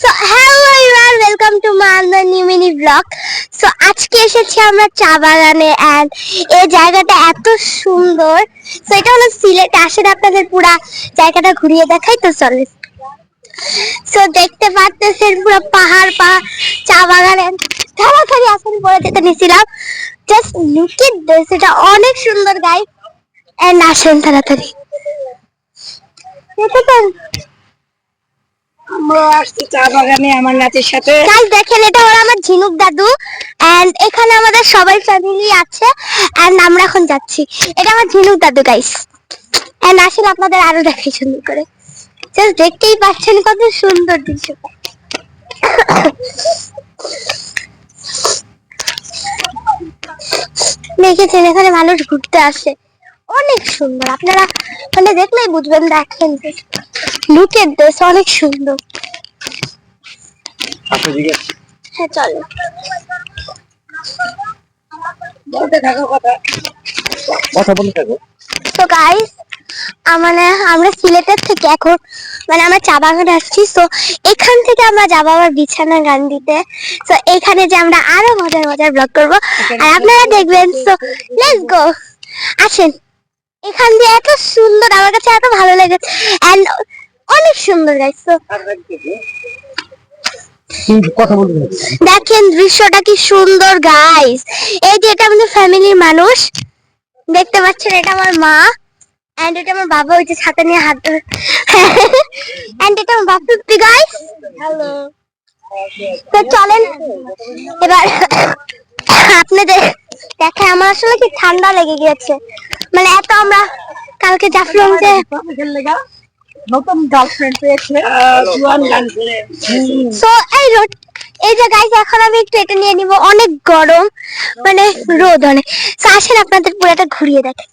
So hello everyone welcome to my new mini vlog so আজকে এসেছি আমরা চা বাগানে এন্ড এই জায়গাটা এত সুন্দর। সো এটা হলো সিলেট, আসেন আপনাদের পুরা জায়গাটা ঘুরিয়ে দেখাই, তো চলে সো দেখতে পাচ্ছেন পুরো পাহাড় পাহাড়, চা বাগানে তাড়াতাড়ি আসেন পরে যেতে নিছিলাম। জাস্ট লুক ইট দিস এটা অনেক সুন্দর গাই এন্ড আসেন তাড়াতাড়ি। দেখেছেন ঝিনুক দাদু এন্ড এখানে আমাদের সবাই ফ্যামিলি আছে আমরা এখন যাচ্ছি। এটা আমার ঝিনুক দাদু গাইস আপনাদের আরও দেখাই সুন্দর করে। জাস্ট দেখতেই পাচ্ছেন কত সুন্দর দৃশ্যটা দেখেছেন, এখানে মানুষ ঘুরতে আসে। অনেক সুন্দর। আপনারা মানে দেখলেই বুঝবেন দেখেন লুকের দেশ অনেক সুন্দর। আচ্ছা হ্যাঁ চলো। কথা। কথা থাকো। তো গাইস মানে আমরা সিলেটের থেকে এখন মানে আমরা চা বাগানে আসছি। তো এখান থেকে আমরা যাব আবার বিছানা গান দিতে। তো এখানে যে আমরা আরও মজার মজার ব্লগ করব। আর আপনারা দেখবেন লেটস গো আসেন। এখান দিয়ে এত সুন্দর আমার কাছে এত ভালো লেগেছে। এন্ড অনেক সুন্দর গাইস তো। দেখেন দৃশ্যটা কি সুন্দর গাইস এই যে এটা আমাদের ফ্যামিলির মানুষ। দেখতে পাচ্ছেন এটা আমার মা। এন্ড এটা আমার বাবা ওই যে ছাতা নিয়ে হাত এন্ড এটা আমার বাপি গাইস হ্যালো তো চলেন এবার আপনাদের দেখে আমার আসলে কি ঠান্ডা লেগে গিয়েছে। মানে এত আমরা কালকে জাফলং যে নতুন গার্লফ্রেন্ড পেয়েছে জুয়ান গান করে। সো এই রোড এই যে গাইস এখন আমি একটু এটা নিয়ে নিব। অনেক গরম মানে রোদ অনেক। তো আসেন আপনাদের পুরোটা ঘুরিয়ে দেখেন